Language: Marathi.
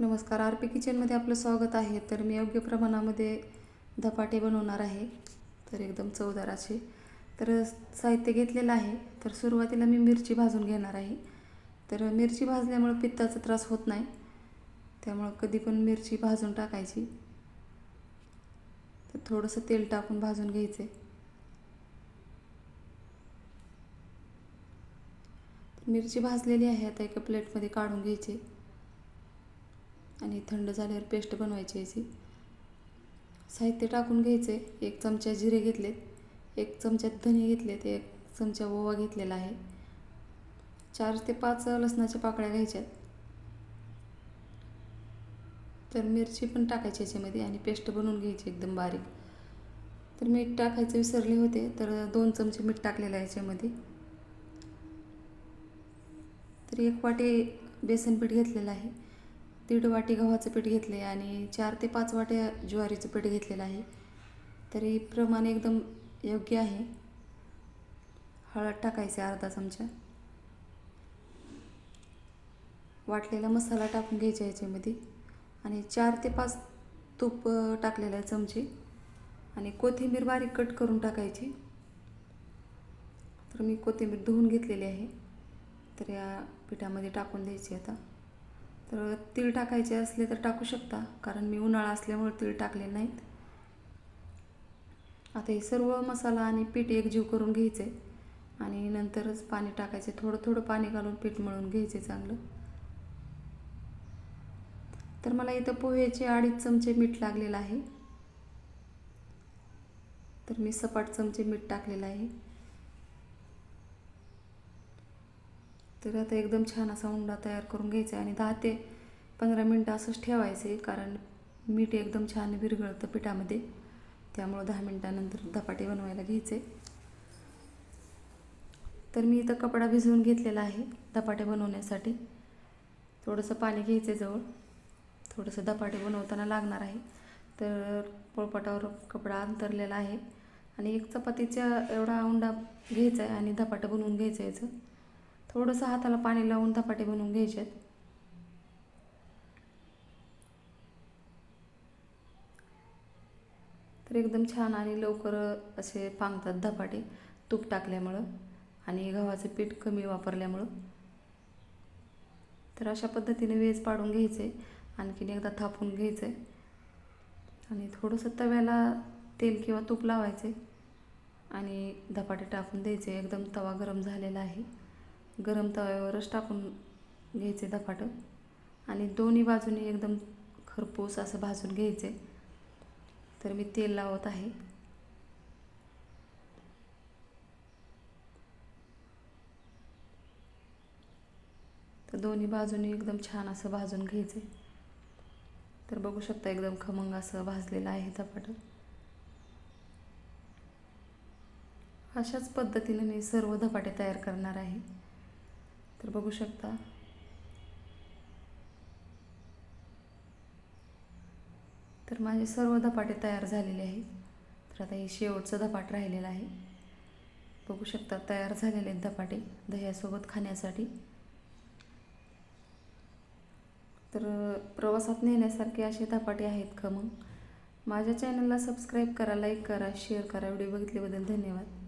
नमस्कार. आर पी किचनमध्ये आपलं स्वागत आहे. तर मी योग्य प्रमाणामध्ये धपाटे बनवणार आहे. तर एकदम चवदार असे तर साहित्य घेतलेलं आहे. तर सुरुवातीला मी मिरची भाजून घेणार आहे. तर मिरची भाजल्यामुळं पित्ताचा त्रास होत नाही. त्यामुळं कधी पण मिरची भाजून टाकायची. तर थोडंसं तेल टाकून भाजून घ्यायचे मिरची भाजलेली आहे. आता एका प्लेटमध्ये काढून घ्यायची. आणि थंड झाल्यावर पेस्ट बनवायची याची साहित्य टाकून घ्यायचे एक चमचा जिरे घेतलेत. एक चमचा धने घेतलेत. एक चमचा ओवा घेतलेला आहे. चार ते पाच लसणाच्या पाकळ्या घ्यायच्यात. तर मिरची पण टाकायची याच्यामध्ये आणि पेस्ट बनवून घ्यायची एकदम बारीक. तर मीठ टाकायचं विसरले होते तर दोन चमचे मीठ टाकलेलं आहे याच्यामध्ये. तर एक वाटी बेसन पीठ घेतलेलं आहे. दीड वाटी गव्हाचं पीठ घेतले आणि चार ते पाच वाट्या ज्वारीचं पीठ घेतलेलं आहे. तरी प्रमाण एकदम योग्य आहे. हळद टाकायचे अर्धा चमचा. वाटलेला मसाला टाकून घ्यायचा याच्यामध्ये. आणि चार ते पाच तूप टाकलेलं आहे चमचे. आणि कोथिंबीर बारीक कट करून टाकायची. तर मी कोथिंबीर धुवून घेतलेली आहे. तर या पिठामध्ये टाकून द्यायची आता. तर तीळ टाकायचे असले तर टाकू शकता कारण मी उन्हाळा असल्यामुळे तीळ टाकले नाहीत. आता हे सर्व मसाला आणि पीठ एकजीव करून घ्यायचे आणि नंतरच पाणी टाकायचे. थोडं थोडं पाणी घालून पीठ मळून घ्यायचे चांगलं. तर मला इथं पोह्याचे अडीच चमचे मीठ लागलेलं आहे. तर मी सपाट चमचे मीठ टाकलेलं आहे. तर आता एकदम छान असा उंडा तयार करून घ्यायचा आहे आणि दहा ते पंधरा मिनटं असंच ठेवायचे कारण मीठ एकदम छान विरघळतं पिठामध्ये. त्यामुळं दहा मिनटानंतर धपाटे बनवायला घ्यायचे. तर मी इथं कपडा भिजवून घेतलेला आहे धपाटे बनवण्यासाठी. थोडंसं पाणी घ्यायचं जवळ. थोडंसं धपाटे बनवताना लागणार आहे. तर पोळपाटावर कपडा अंतरलेला आहे. आणि एक चपातीच्या एवढा उंडा घ्यायचा आहे आणि धपाटं बनवून घ्यायचं याचं. थोडंसं हाताला पाणी लावून धपाटे बनवून घ्यायचे आहेत तर एकदम छान आणि लवकर असे पांगतात धपाटे तूप टाकल्यामुळं आणि गव्हाचं पीठ कमी वापरल्यामुळं. तर अशा पद्धतीने वेज पाडून घ्यायचे आणखीन एकदा थापून घ्यायचे. आणि थोडंसं तव्याला तेल किंवा तूप लावायचे आणि धपाटे टाकून द्यायचे एकदम तवा गरम झालेला आहे. गरम तव्यावरच टाकून घ्यायचे धपाटं. आणि दोन्ही बाजूनी एकदम खरपूस असं भाजून घ्यायचे. तर मी तेल लावत आहे. तर दोन्ही बाजूनी एकदम छान असं भाजून घ्यायचे. तर बघू शकता एकदम खमंग असं भाजलेलं आहे धपाटं. अशाच पद्धतीने मी सर्व धपाटे तयार करणार आहे. तर बघू शकता. तर माझे सर्व धपाटे तयार झालेले आहेत. तर आता हे शेवटचं धपाट राहिलेलं आहे. बघू शकता तयार झालेले आहेत धपाटे दह्यासोबत खाण्यासाठी. तर प्रवासात नेण्यासारखे असे धपाटे आहेत का मग? माझ्या चॅनलला सबस्क्राईब करा लाईक करा शेअर करा. व्हिडिओ बघितल्याबद्दल धन्यवाद.